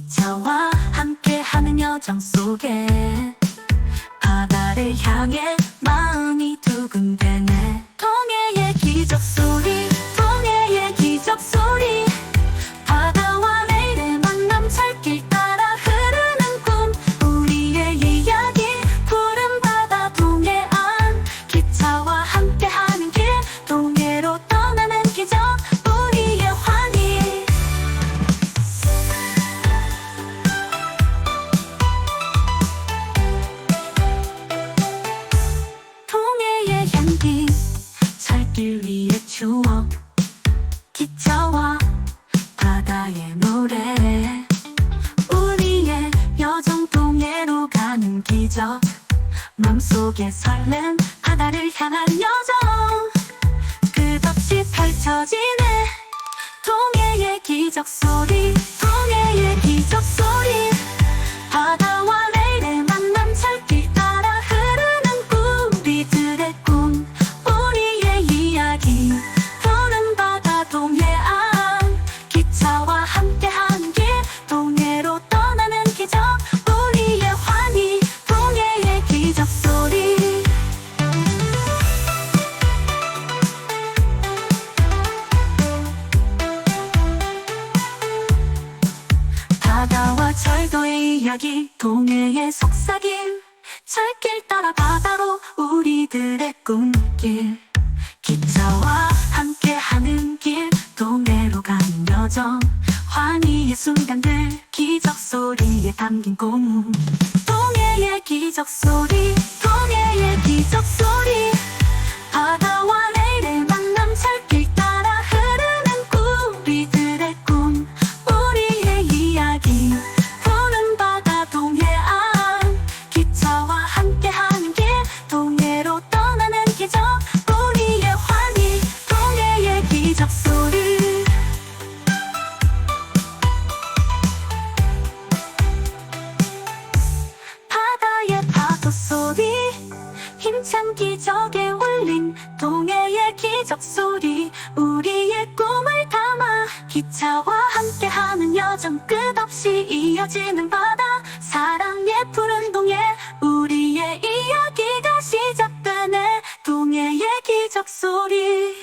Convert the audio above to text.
기차와 함께하는 여정 속에 바다를 향해 마음 맘속에 설렘 바다를 향한 여정. 끝없이 펼쳐지네 동해의 기적 소리 이야기 동해의 속삭임. 철길 따라 바다로 우리들의 꿈길. 기차와 함께하는 길 동해로 가는 여정. 환희의 순간들 기적 소리에 담긴 꿈 동해의 기적 소리 동해의 기적 소리 기적에 울린 동해의 기적 소리 우리의 꿈을 담아 기차와 함께하는 여정 끝없이 이어지는 바다. 사랑의 푸른 동해 우리의 이야기가 시작되네. 동해의 기적 소리